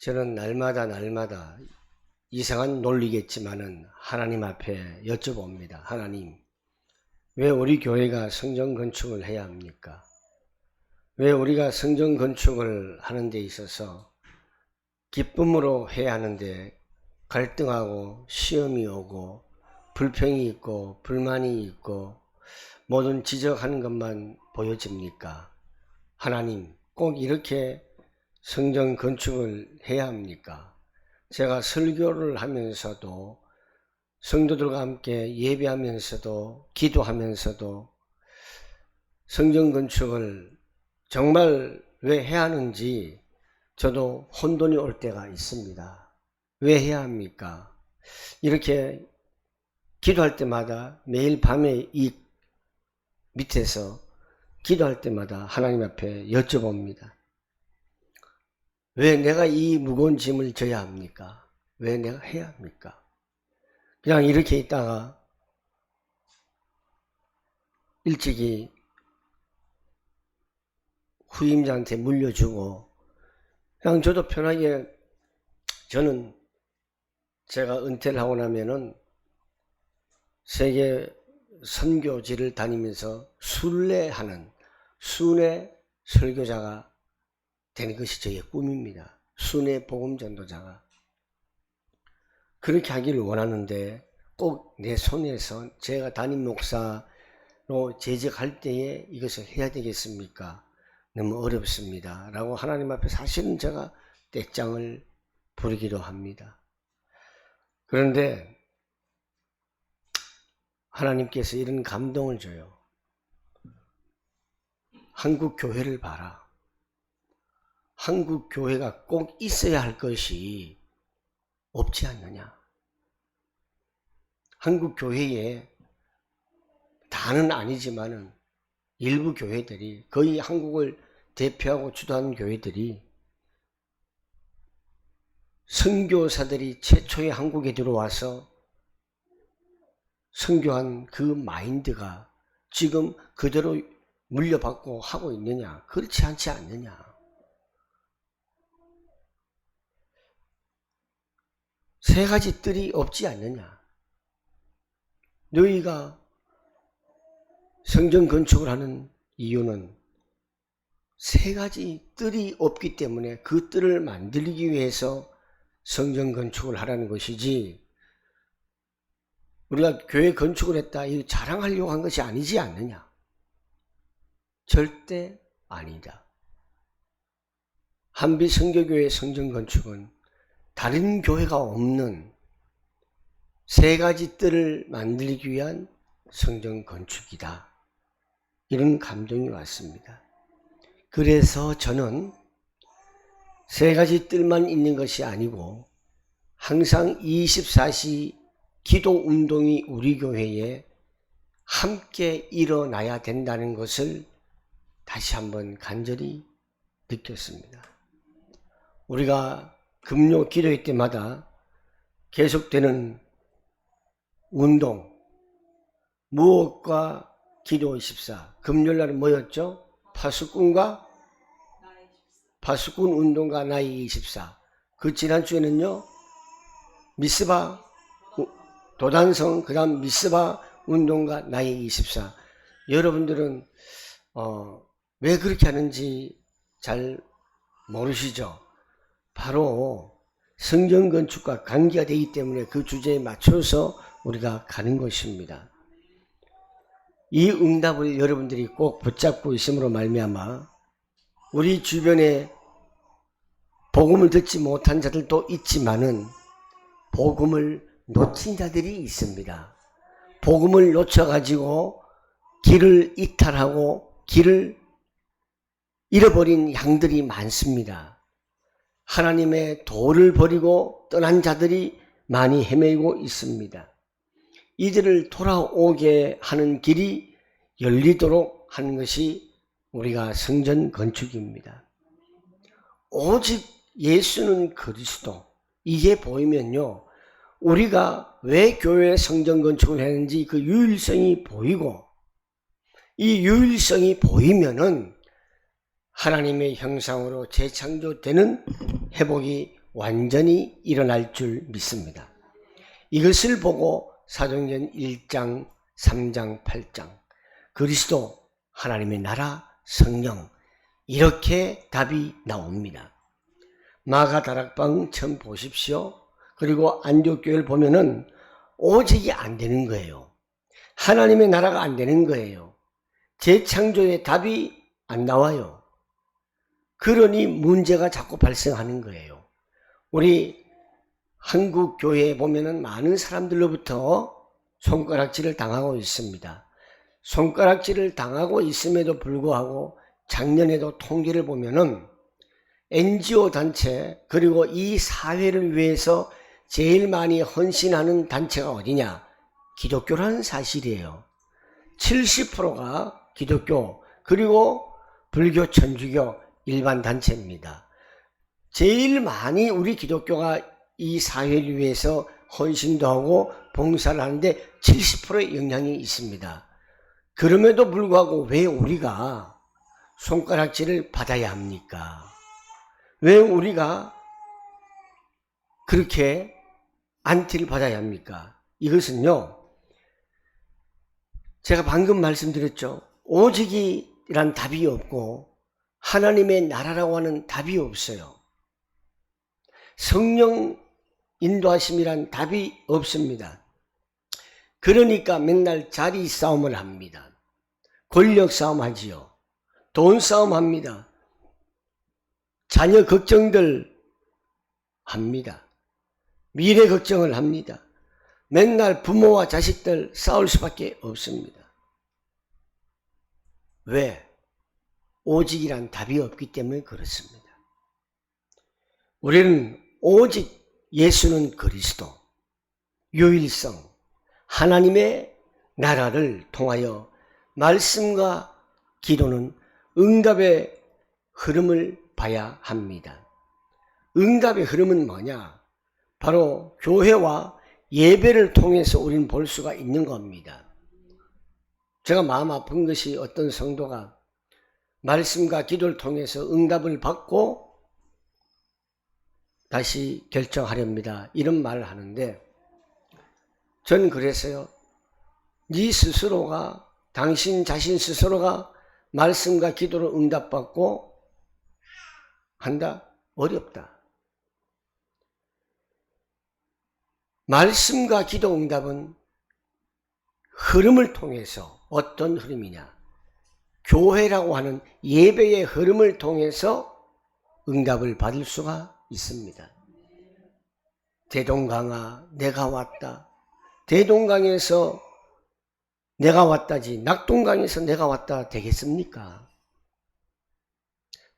저는 날마다 날마다 이상한 논리겠지만은 하나님 앞에 여쭤봅니다. 하나님, 왜 우리 교회가 성전 건축을 해야 합니까? 왜 우리가 성전 건축을 하는 데 있어서 기쁨으로 해야 하는데 갈등하고 시험이 오고 불평이 있고 불만이 있고 모든 지적하는 것만 보여집니까? 하나님, 꼭 이렇게 성전 건축을 해야 합니까? 제가 설교를 하면서도 성도들과 함께 예배하면서도 기도하면서도 성전 건축을 정말 왜 해야 하는지 저도 혼돈이 올 때가 있습니다. 왜 해야 합니까? 이렇게 기도할 때마다 매일 밤에 이 밑에서 기도할 때마다 하나님 앞에 여쭤봅니다. 왜 내가 이 무거운 짐을 져야 합니까? 왜 내가 해야 합니까? 그냥 이렇게 있다가 일찍이 후임자한테 물려주고 그냥 저도 편하게 저는 제가 은퇴를 하고 나면은 세계 선교지를 다니면서 순례하는 순회 설교자가 되는 것이 저의 꿈입니다. 순회 복음 전도자가 그렇게 하기를 원하는데 꼭 내 손에서 제가 담임 목사로 재직할 때에 이것을 해야 되겠습니까? 너무 어렵습니다. 라고 하나님 앞에 사실은 제가 떼짱을 부리기도 합니다. 그런데 하나님께서 이런 감동을 줘요. 한국 교회를 봐라. 한국 교회가 꼭 있어야 할 것이 없지 않느냐. 한국 교회에 다는 아니지만은 일부 교회들이 거의 한국을 대표하고 주도하는 교회들이 선교사들이 최초에 한국에 들어와서 선교한 그 마인드가 지금 그대로 물려받고 하고 있느냐? 그렇지 않지 않느냐? 세 가지 뜰이 없지 않느냐? 너희가 성전 건축을 하는 이유는 세 가지 뜰이 없기 때문에 그 뜰을 만들기 위해서 성전 건축을 하라는 것이지. 우리가 교회 건축을 했다 이 자랑하려고 한 것이 아니지 않느냐? 절대 아니다. 한비 성교교회 성전 건축은 다른 교회가 없는 세 가지 뜰을 만들기 위한 성전 건축이다. 이런 감동이 왔습니다. 그래서 저는 세 가지 뜰만 있는 것이 아니고 항상 24시 기도 운동이 우리 교회에 함께 일어나야 된다는 것을 다시 한번 간절히 느꼈습니다. 우리가 금요 기도회 때마다 계속되는 운동, 무엇과 기도 24. 금요일 날은 뭐였죠? 파수꾼과 파수꾼 운동과 나이 24. 그 지난주에는요, 미스바 도단성, 그 다음 미스바 운동과 나이 24. 여러분들은, 어, 왜 그렇게 하는지 잘 모르시죠? 바로 성전 건축과 관계가 되기 때문에 그 주제에 맞춰서 우리가 가는 것입니다. 이 응답을 여러분들이 꼭 붙잡고 있음으로 말미암아 우리 주변에 복음을 듣지 못한 자들도 있지만은 복음을 놓친 자들이 있습니다. 복음을 놓쳐가지고 길을 이탈하고 길을 잃어버린 양들이 많습니다. 하나님의 도를 버리고 떠난 자들이 많이 헤매고 있습니다. 이들을 돌아오게 하는 길이 열리도록 하는 것이 우리가 성전 건축입니다. 오직 예수는 그리스도. 이게 보이면요. 우리가 왜 교회 성전 건축을 했는지 그 유일성이 보이고 이 유일성이 보이면은 하나님의 형상으로 재창조되는 회복이 완전히 일어날 줄 믿습니다. 이것을 보고 사도행전 1장, 3장, 8장 그리스도 하나님의 나라 성령 이렇게 답이 나옵니다. 마가 다락방 처음 보십시오. 그리고 안디옥교회를 보면은 오직이 안 되는 거예요. 하나님의 나라가 안 되는 거예요. 재창조의 답이 안 나와요. 그러니 문제가 자꾸 발생하는 거예요. 우리 한국 교회에 보면은 많은 사람들로부터 손가락질을 당하고 있습니다. 손가락질을 당하고 있음에도 불구하고 작년에도 통계를 보면은 NGO 단체 그리고 이 사회를 위해서 제일 많이 헌신하는 단체가 어디냐? 기독교라는 사실이에요. 70%가 기독교 그리고 불교, 천주교 일반 단체입니다. 제일 많이 우리 기독교가 이 사회를 위해서 헌신도 하고 봉사를 하는데 70%의 영향이 있습니다. 그럼에도 불구하고 왜 우리가 손가락질을 받아야 합니까? 왜 우리가 그렇게 안티를 받아야 합니까? 이것은요, 제가 방금 말씀드렸죠. 오직이란 답이 없고, 하나님의 나라라고 하는 답이 없어요. 성령 인도하심이란 답이 없습니다. 그러니까 맨날 자리 싸움을 합니다. 권력 싸움 하지요. 돈 싸움 합니다. 자녀 걱정들 합니다. 미래 걱정을 합니다. 맨날 부모와 자식들 싸울 수밖에 없습니다. 왜? 오직이란 답이 없기 때문에 그렇습니다. 우리는 오직 예수는 그리스도, 유일성, 하나님의 나라를 통하여 말씀과 기도는 응답의 흐름을 봐야 합니다. 응답의 흐름은 뭐냐? 바로 교회와 예배를 통해서 우리는 볼 수가 있는 겁니다. 제가 마음 아픈 것이 어떤 성도가 말씀과 기도를 통해서 응답을 받고 다시 결정하렵니다. 이런 말을 하는데 전 그랬어요. 네 스스로가 당신 자신 스스로가 말씀과 기도로 응답받고 한다? 어렵다. 말씀과 기도 응답은 흐름을 통해서 어떤 흐름이냐? 교회라고 하는 예배의 흐름을 통해서 응답을 받을 수가 있습니다. 대동강아, 내가 왔다. 대동강에서 내가 왔다지, 낙동강에서 내가 왔다 되겠습니까?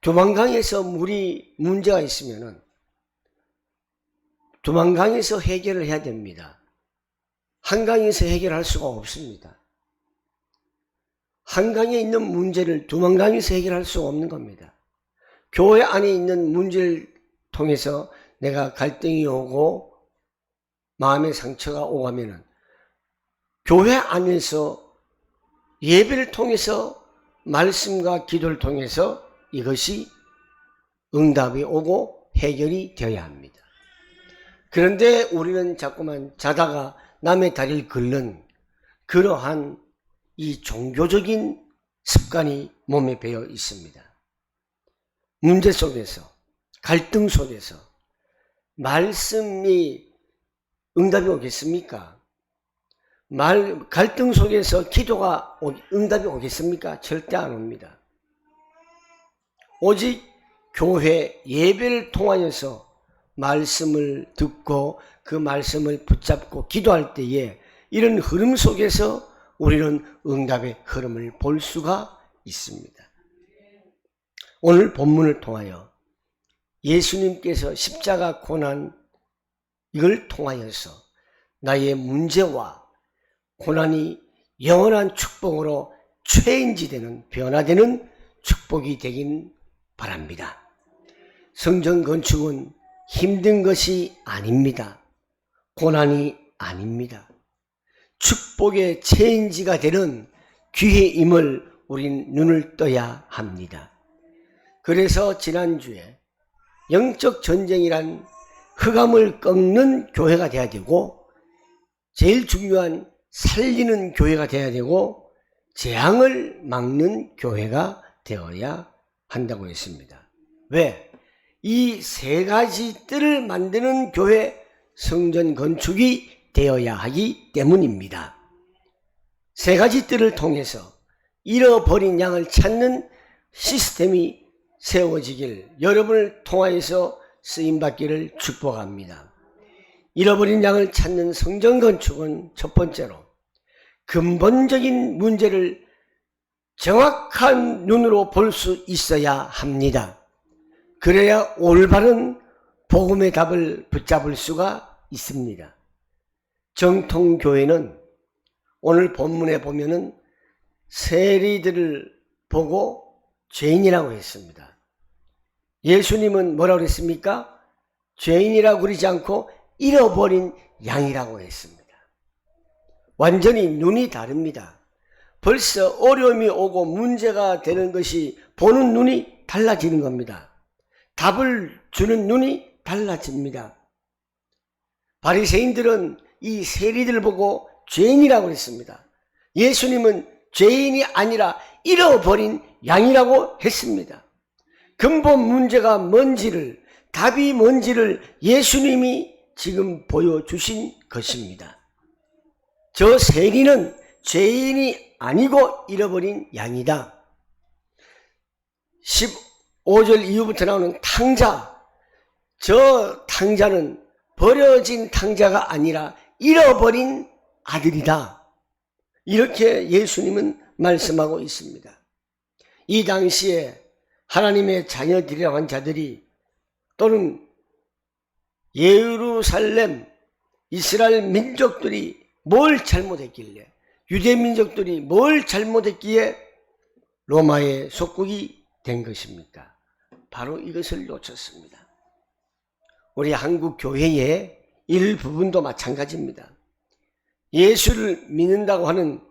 두만강에서 물이 문제가 있으면은 두만강에서 해결을 해야 됩니다. 한강에서 해결할 수가 없습니다. 한강에 있는 문제를 두만강에서 해결할 수 없는 겁니다. 교회 안에 있는 문제를 통해서 내가 갈등이 오고 마음의 상처가 오가면은 교회 안에서 예배를 통해서 말씀과 기도를 통해서 이것이 응답이 오고 해결이 되어야 합니다. 그런데 우리는 자꾸만 자다가 남의 다리를 긁는 그러한 이 종교적인 습관이 몸에 배어 있습니다. 문제 속에서, 갈등 속에서 말씀이 응답이 오겠습니까? 말, 갈등 속에서 기도가 응답이 오겠습니까? 절대 안 옵니다. 오직 교회 예배를 통하여서 말씀을 듣고 그 말씀을 붙잡고 기도할 때에 이런 흐름 속에서 우리는 응답의 흐름을 볼 수가 있습니다. 오늘 본문을 통하여 예수님께서 십자가 고난 이걸 통하여서 나의 문제와 고난이 영원한 축복으로 최인지되는 변화되는 축복이 되긴 바랍니다. 성전 건축은 힘든 것이 아닙니다. 고난이 아닙니다. 축복의 체인지가 되는 기회임을 우린 눈을 떠야 합니다. 그래서 지난주에 영적 전쟁이란 흑암을 꺾는 교회가 돼야 되고 제일 중요한 살리는 교회가 돼야 되고 재앙을 막는 교회가 되어야 한다고 했습니다. 왜? 이 세 가지 뜰을 만드는 교회 성전 건축이 되어야 하기 때문입니다. 세 가지 뜰을 통해서 잃어버린 양을 찾는 시스템이 세워지길 여러분을 통하여서 쓰임받기를 축복합니다. 잃어버린 양을 찾는 성전 건축은 첫 번째로 근본적인 문제를 정확한 눈으로 볼 수 있어야 합니다. 그래야 올바른 복음의 답을 붙잡을 수가 있습니다. 정통교회는 오늘 본문에 보면은 세리들을 보고 죄인이라고 했습니다. 예수님은 뭐라고 그랬습니까? 죄인이라고 그러지 않고 잃어버린 양이라고 했습니다. 완전히 눈이 다릅니다. 벌써 어려움이 오고 문제가 되는 것이 보는 눈이 달라지는 겁니다. 답을 주는 눈이 달라집니다. 바리새인들은 이 세리들 보고 죄인이라고 했습니다. 예수님은 죄인이 아니라 잃어버린 양이라고 했습니다. 근본 문제가 뭔지를 답이 뭔지를 예수님이 지금 보여주신 것입니다. 저 세리는 죄인이 아니고 잃어버린 양이다. 15절 이후부터 나오는 탕자. 저 탕자는 버려진 탕자가 아니라 잃어버린 아들이다. 이렇게 예수님은 말씀하고 있습니다. 이 당시에 하나님의 자녀들이라고 한 자들이 또는 예루살렘 이스라엘 민족들이 뭘 잘못했길래 유대 민족들이 뭘 잘못했기에 로마의 속국이 된 것입니까? 바로 이것을 놓쳤습니다. 우리 한국 교회의 일부분도 마찬가지입니다. 예수를 믿는다고 하는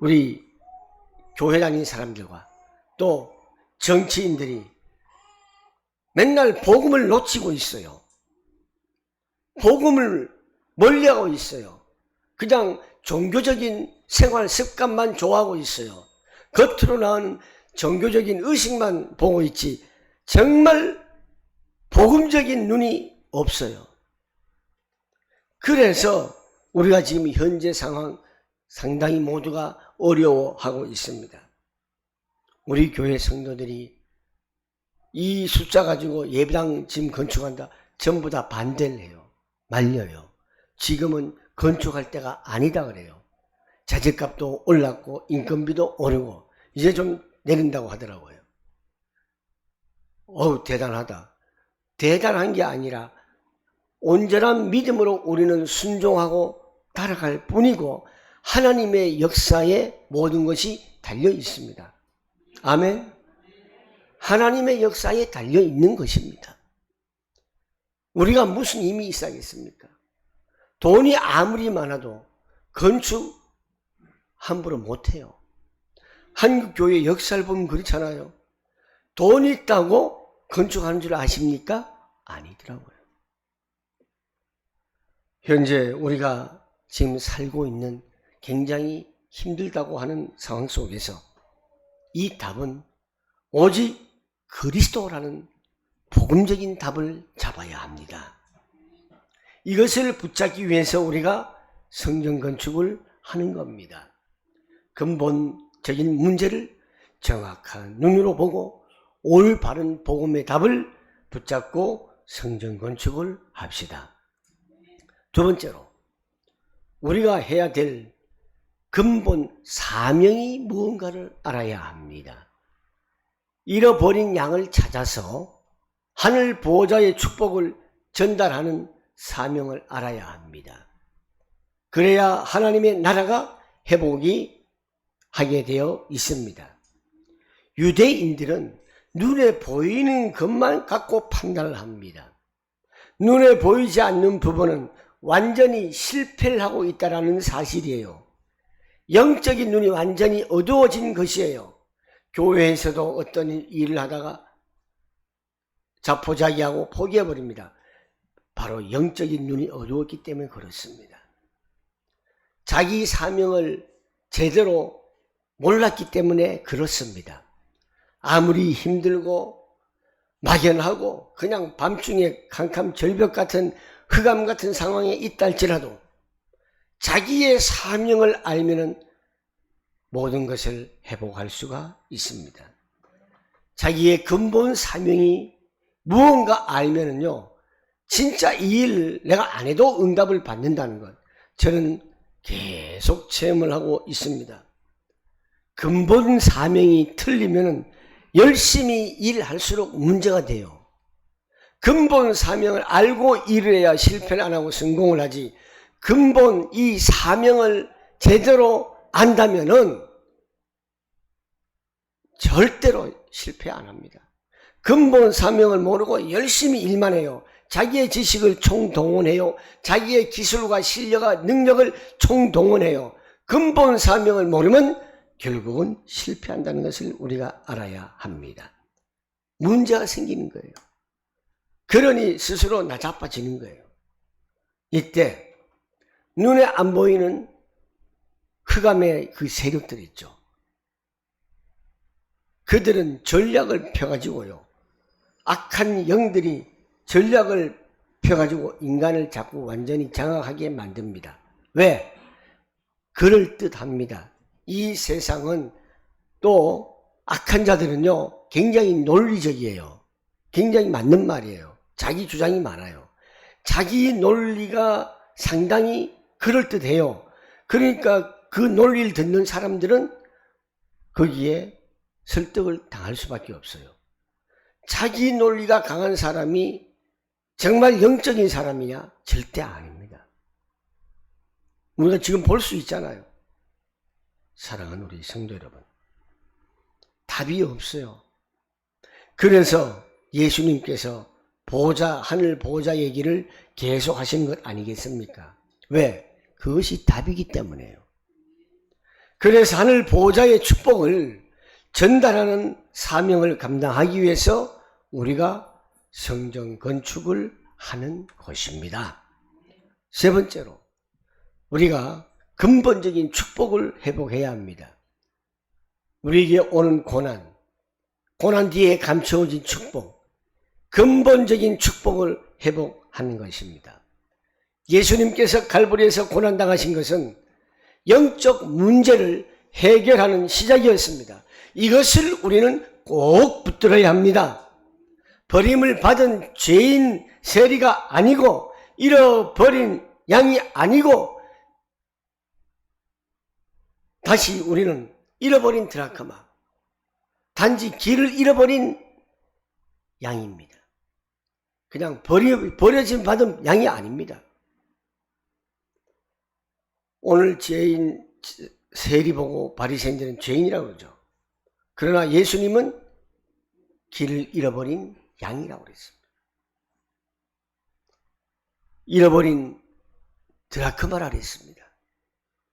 우리 교회 다니는 사람들과 또 정치인들이 맨날 복음을 놓치고 있어요. 복음을 멀리하고 있어요. 그냥 종교적인 생활 습관만 좋아하고 있어요. 겉으로 나오는 종교적인 의식만 보고 있지 정말 복음적인 눈이 없어요. 그래서 우리가 지금 현재 상황 상당히 모두가 어려워하고 있습니다. 우리 교회 성도들이 이 숫자 가지고 예배당 지금 건축한다 전부 다 반대를 해요. 말려요. 지금은 건축할 때가 아니다 그래요. 자재값도 올랐고 인건비도 오르고 이제 좀 내린다고 하더라고요. 어우 대단하다. 대단한 게 아니라 온전한 믿음으로 우리는 순종하고 따라갈 뿐이고 하나님의 역사에 모든 것이 달려 있습니다. 아멘. 하나님의 역사에 달려 있는 것입니다. 우리가 무슨 힘이 있어야겠습니까? 돈이 아무리 많아도 건축 함부로 못해요. 한국 교회 역사를 보면 그렇잖아요. 돈 있다고 건축하는 줄 아십니까? 아니더라고요. 현재 우리가 지금 살고 있는 굉장히 힘들다고 하는 상황 속에서 이 답은 오직 그리스도라는 복음적인 답을 잡아야 합니다. 이것을 붙잡기 위해서 우리가 성전 건축을 하는 겁니다. 근본적인 문제를 정확한 눈으로 보고 올바른 복음의 답을 붙잡고 성전 건축을 합시다. 두 번째로 우리가 해야 될 근본 사명이 무언가를 알아야 합니다. 잃어버린 양을 찾아서 하늘 보호자의 축복을 전달하는 사명을 알아야 합니다. 그래야 하나님의 나라가 회복이 하게 되어 있습니다. 유대인들은 눈에 보이는 것만 갖고 판단을 합니다. 눈에 보이지 않는 부분은 완전히 실패를 하고 있다는 사실이에요. 영적인 눈이 완전히 어두워진 것이에요. 교회에서도 어떤 일을 하다가 자포자기하고 포기해버립니다. 바로 영적인 눈이 어두웠기 때문에 그렇습니다. 자기 사명을 제대로 몰랐기 때문에 그렇습니다. 아무리 힘들고 막연하고 그냥 밤중에 캄캄 절벽 같은 흑암 같은 상황에 있다 할지라도 자기의 사명을 알면은 모든 것을 회복할 수가 있습니다. 자기의 근본 사명이 무언가 알면은요, 진짜 이 일 내가 안 해도 응답을 받는다는 것. 저는 계속 체험을 하고 있습니다. 근본 사명이 틀리면은 열심히 일할수록 문제가 돼요. 근본 사명을 알고 일을 해야 실패를 안 하고 성공을 하지. 근본 이 사명을 제대로 안다면은 절대로 실패 안 합니다. 근본 사명을 모르고 열심히 일만 해요. 자기의 지식을 총동원해요. 자기의 기술과 실력과 능력을 총동원해요. 근본 사명을 모르면 결국은 실패한다는 것을 우리가 알아야 합니다. 문제가 생기는 거예요. 그러니 스스로 나자빠지는 거예요. 이때 눈에 안 보이는 흑암의 그 세력들 있죠. 그들은 전략을 펴가지고요. 악한 영들이 전략을 펴가지고 인간을 자꾸 완전히 장악하게 만듭니다. 왜? 그럴듯합니다. 이 세상은 또 악한 자들은요, 굉장히 논리적이에요. 굉장히 맞는 말이에요. 자기 주장이 많아요. 자기 논리가 상당히 그럴듯해요. 그러니까 그 논리를 듣는 사람들은 거기에 설득을 당할 수밖에 없어요. 자기 논리가 강한 사람이 정말 영적인 사람이냐? 절대 아닙니다. 우리가 지금 볼 수 있잖아요. 사랑하는 우리 성도 여러분. 답이 없어요. 그래서 예수님께서 보좌, 하늘 보좌 얘기를 계속 하신 것 아니겠습니까? 왜? 그것이 답이기 때문에요. 그래서 하늘 보좌의 축복을 전달하는 사명을 감당하기 위해서 우리가 성전 건축을 하는 것입니다. 세 번째로, 우리가 근본적인 축복을 회복해야 합니다. 우리에게 오는 고난, 고난 뒤에 감춰진 축복, 근본적인 축복을 회복하는 것입니다. 예수님께서 갈보리에서 고난당하신 것은 영적 문제를 해결하는 시작이었습니다. 이것을 우리는 꼭 붙들어야 합니다. 버림을 받은 죄인 세리가 아니고 잃어버린 양이 아니고 다시 우리는 잃어버린 드라크마 단지 길을 잃어버린 양입니다. 그냥 버려, 버려진 받은 양이 아닙니다. 오늘 죄인 세리 보고 바리새인들은 죄인이라고 그러죠. 그러나 예수님은 길을 잃어버린 양이라고 그랬습니다. 잃어버린 드라크마라 그랬습니다.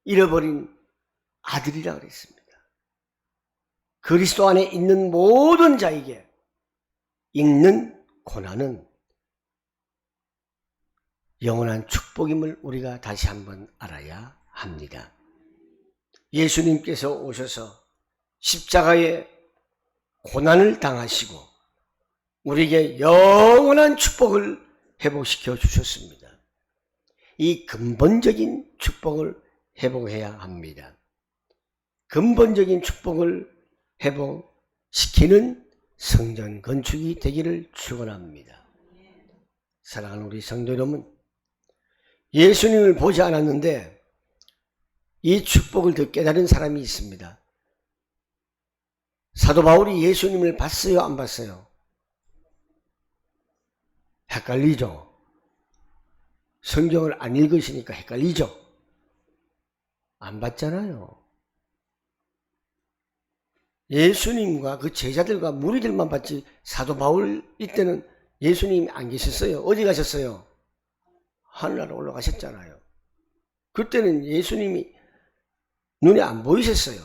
잃어버린 아들이라 그랬습니다. 그리스도 안에 있는 모든 자에게 있는 고난은 영원한 축복임을 우리가 다시 한번 알아야 합니다. 예수님께서 오셔서 십자가에 고난을 당하시고 우리에게 영원한 축복을 회복시켜 주셨습니다. 이 근본적인 축복을 회복해야 합니다. 근본적인 축복을 회복시키는 성전 건축이 되기를 축원합니다. 사랑하는 우리 성도 여러분, 예수님을 보지 않았는데 이 축복을 더 깨달은 사람이 있습니다. 사도 바울이 예수님을 봤어요, 안 봤어요? 헷갈리죠? 성경을 안 읽으시니까 헷갈리죠? 안 봤잖아요. 예수님과 그 제자들과 무리들만 봤지 사도 바울 이때는 예수님이 안 계셨어요. 어디 가셨어요? 하늘나라 올라가셨잖아요. 그때는 예수님이 눈에 안 보이셨어요.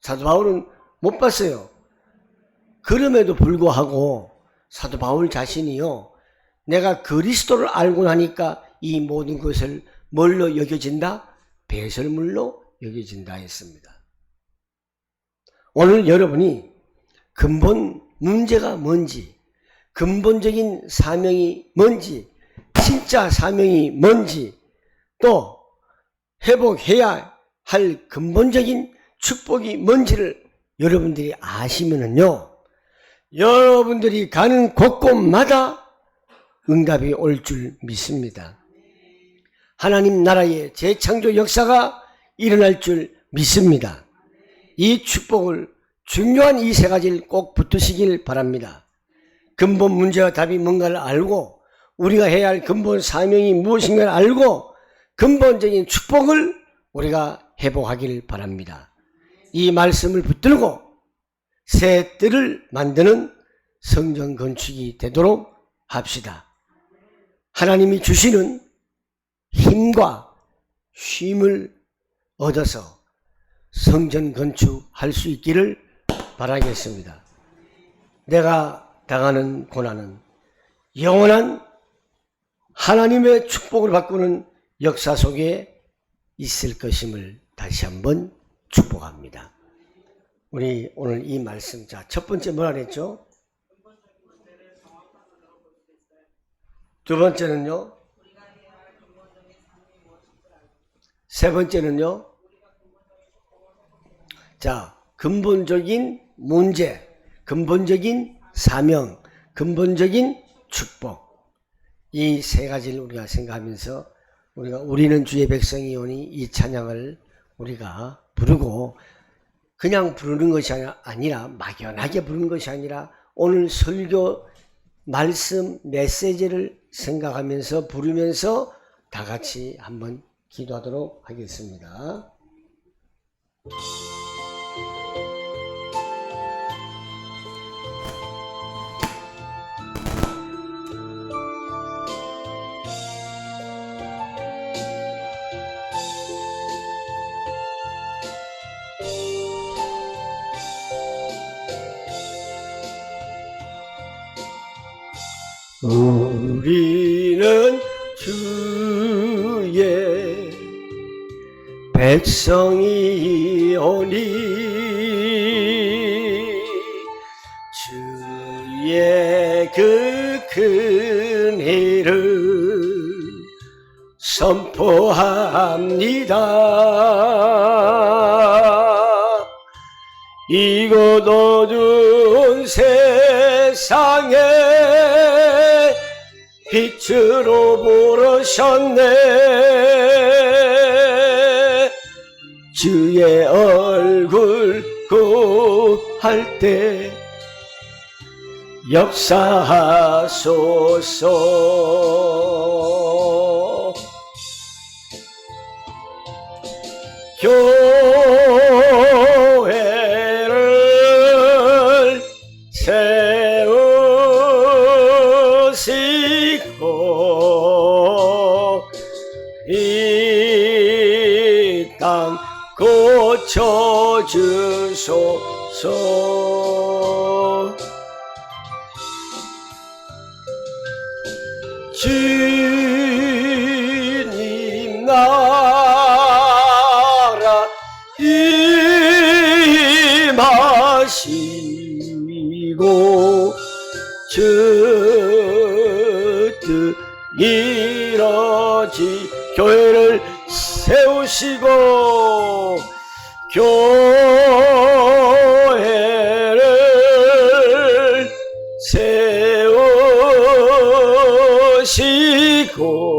사도 바울은 못 봤어요. 그럼에도 불구하고 사도 바울 자신이요. 내가 그리스도를 알고 나니까 이 모든 것을 뭘로 여겨진다? 배설물로 여겨진다 했습니다. 오늘 여러분이 근본 문제가 뭔지, 근본적인 사명이 뭔지, 진짜 사명이 뭔지, 또 회복해야 할 근본적인 축복이 뭔지를 여러분들이 아시면은요, 여러분들이 가는 곳곳마다 응답이 올 줄 믿습니다. 하나님 나라의 재창조 역사가 일어날 줄 믿습니다. 이 축복을 중요한 이 세 가지를 꼭 붙으시길 바랍니다. 근본 문제와 답이 뭔가를 알고 우리가 해야 할 근본 사명이 무엇인가를 알고 근본적인 축복을 우리가 회복하길 바랍니다. 이 말씀을 붙들고 새 뜰을 만드는 성전 건축이 되도록 합시다. 하나님이 주시는 힘과 쉼을 얻어서 성전 건축할 수 있기를 바라겠습니다. 내가 당하는 고난은 영원한 하나님의 축복을 바꾸는 역사 속에 있을 것임을 다시 한번 축복합니다. 우리 오늘 이 말씀, 자, 첫 번째 뭐라 그랬죠? 두 번째는요? 세 번째는요? 자, 근본적인 문제, 근본적인 사명, 근본적인 축복. 이 세 가지를 우리가 생각하면서 우리가 우리는 주의 백성이오니 이 찬양을 우리가 부르고 그냥 부르는 것이 아니라, 막연하게 부르는 것이 아니라 오늘 설교 말씀 메시지를 생각하면서 부르면서 다 같이 한번 기도하도록 하겠습니다. 우리는 주의 백성이 오니 주의 그 큰 일을 선포합니다. 이곳 어두운 세상에 빛으로 부르셨네. 주의 얼굴 구할 때 역사하소서. 교 주소서. 주님 나라 임하시고 주뜻 이뤄지 교회를 세우시고 세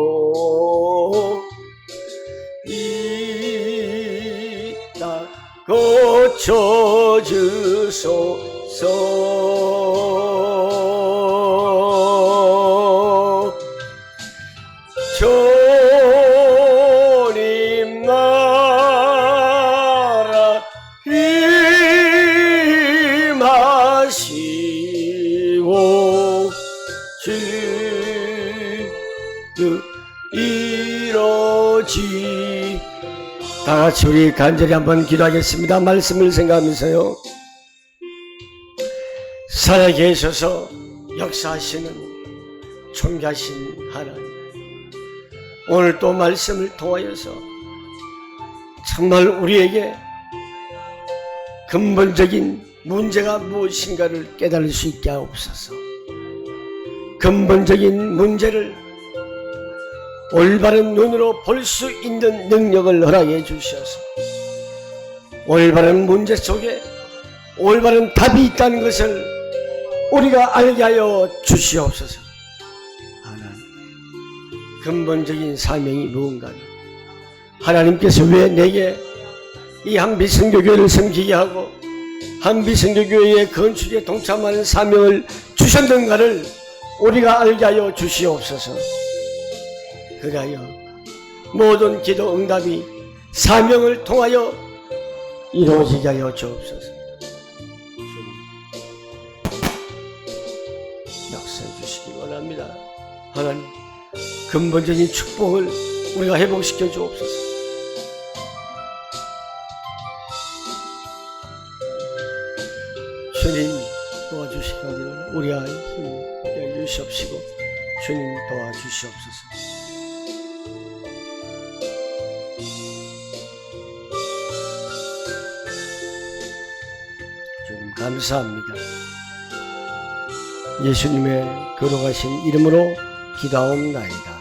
우리 간절히 한번 기도하겠습니다. 말씀을 생각하면서요. 살아계셔서 역사하시는 존귀하신 하나님 오늘 또 말씀을 통하여서 정말 우리에게 근본적인 문제가 무엇인가를 깨달을 수 있게 하옵소서 근본적인 문제를 올바른 눈으로 볼 수 있는 능력을 허락해 주셔서 올바른 문제 속에 올바른 답이 있다는 것을 우리가 알게 하여 주시옵소서. 하나님, 근본적인 사명이 무언가를 하나님께서 왜 내게 이 한비성교교회를 섬기게 하고 한비성교교회의 건축에 동참하는 사명을 주셨는가를 우리가 알게 하여 주시옵소서. 그리하여 모든 기도 응답이 사명을 통하여 이루어지게 하여 주옵소서. 역사해 주시기 원합니다. 하나님, 근본적인 축복을 우리가 회복시켜 주옵소서. 주님 도와주시기 바랍니다. 우리 아이 힘 주시옵시고 주님 도와주시옵소서. 감사합니다. 예수님의 걸어가신 이름으로 기도하옵나이다.